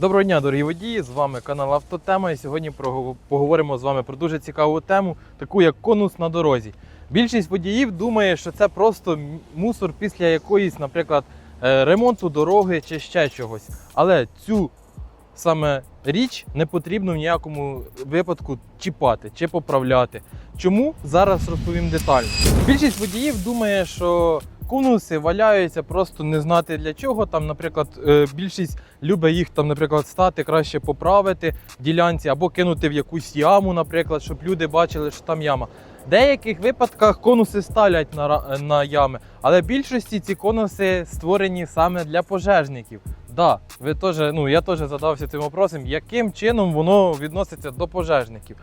Доброго дня, дорогі водії! З вами канал Автотема. І сьогодні поговоримо з вами про дуже цікаву тему, таку як конус на дорозі. Більшість водіїв думає, що це просто мусор після якоїсь, наприклад, е, ремонту дороги чи ще чогось. Але цю саме річ не потрібно в ніякому випадку чіпати чи поправляти. Чому зараз розповім детально. Більшість водіїв думає, що конуси валяються просто не знати для чого. Там, наприклад, е, більшість любить їх там, наприклад, стати краще поправити ділянці або кинути в якусь яму, наприклад, щоб люди бачили, що там яма. В деяких випадках конуси ставлять на, на ями, але в більшості ці конуси створені саме для пожежників. Да, ви теж, ну я теж задався цим вопросом, яким чином воно відноситься до пожежників.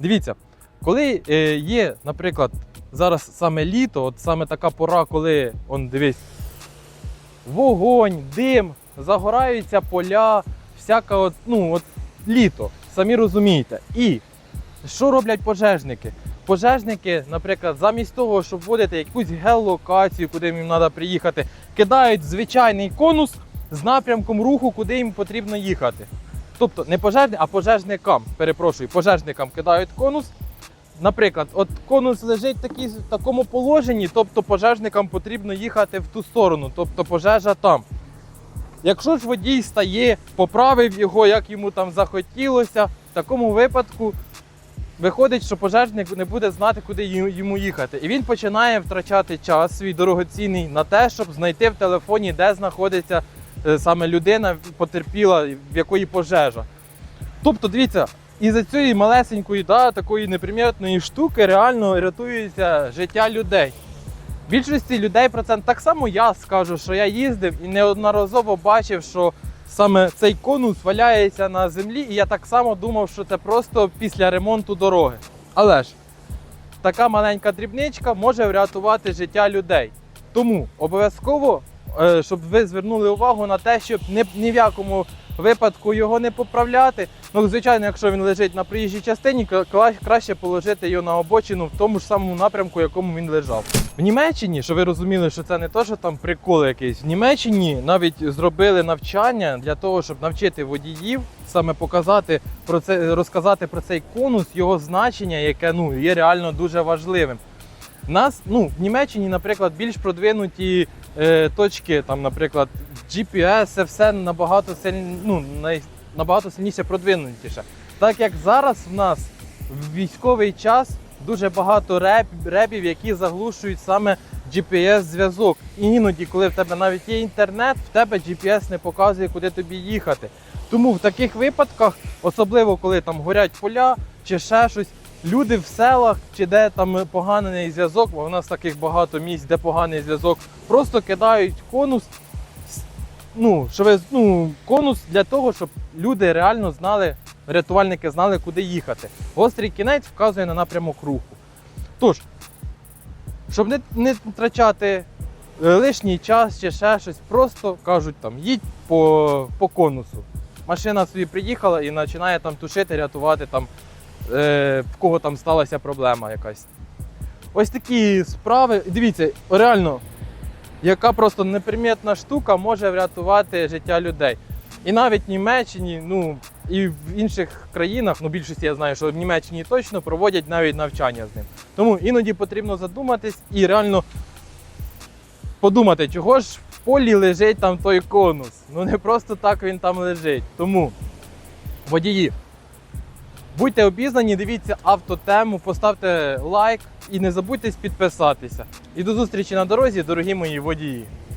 Дивіться, коли е, є, наприклад, зараз саме літо, от саме така пора, коли он дивись, вогонь, дим, загораються поля, всяка от, ну, от літо, самі розумієте. І що роблять пожежники? Пожежники, наприклад, замість того, щоб вводити якусь геолокацію, куди їм треба приїхати, кидають звичайний конус з напрямком руху, куди їм потрібно їхати. Тобто не пожежник, а пожежникам, перепрошую, пожежникам кидають конус. Наприклад, от конус лежить в в такому положенні, тобто пожежникам потрібно їхати в ту сторону, тобто пожежа там. Якщо ж водій стає, поправив його, як йому там захотілося, в такому випадку виходить, що пожежник не буде знати, куди йому їхати. І він починає втрачати час свій дорогоцінний на те, щоб знайти в телефоні, де знаходиться е, саме людина, потерпіла, в якої пожежа. Тобто, дивіться, із-за цієї малесенької, да, такої непримітної штуки реально рятується життя людей. Більшості людей про це так само я скажу, що я їздив і неодноразово бачив, що саме цей конус валяється на землі, і я так само думав, що це просто після ремонту дороги. Але ж така маленька дрібничка може врятувати життя людей. Тому обов'язково, е, щоб ви звернули увагу на те, щоб ні в якому випадку його не поправляти. Ну, звичайно, якщо він лежить на проїжджій частині, краще положити його на обочину в тому ж самому напрямку, в якому він лежав. В Німеччині, що ви розуміли, що це не то, що там прикол якийсь. В Німеччині навіть зробили навчання для того, щоб навчити водіїв саме показати про це, розказати про цей конус, його значення, яке ну є реально дуже важливим. Нас, ну, в Німеччині, наприклад, більш продвинуті е, точки, там, наприклад, GPS, це все набагато силь... ну, набагато сильніше продвинутіше. Так як зараз в нас в військовий час дуже багато реп... репів, які заглушують саме GPS-зв'язок. І іноді, коли в тебе навіть є інтернет, в тебе GPS не показує, куди тобі їхати. Тому в таких випадках, особливо коли там горять поля чи ще щось, люди в селах чи де там поганий зв'язок, бо в нас таких багато місць, де поганий зв'язок, просто кидають конус. Ну, що ви, ну, конус для того, щоб люди реально знали, рятувальники знали, куди їхати. Гострий кінець вказує на напрямок руху. Тож, щоб не, не втрачати е, лишній час чи ще щось, просто кажуть там, їдь по, по конусу. Машина собі приїхала і починає там тушити, рятувати там, е, в кого там сталася проблема якась. Ось такі справи. Dивіться, реально, яка просто непримітна штука може врятувати життя людей. І навіть в Німеччині, ну і в інших країнах, ну більшості я знаю, що в Німеччині точно проводять навіть навчання з ним. Тому іноді потрібно задуматись і реально подумати, чого ж в полі лежить там той конус. Ну не просто так він там лежить. Тому водії, будьте обізнані, дивіться автотему, поставте лайк і не забудьте підписатися. І до зустрічі на дорозі, дорогі мої водії.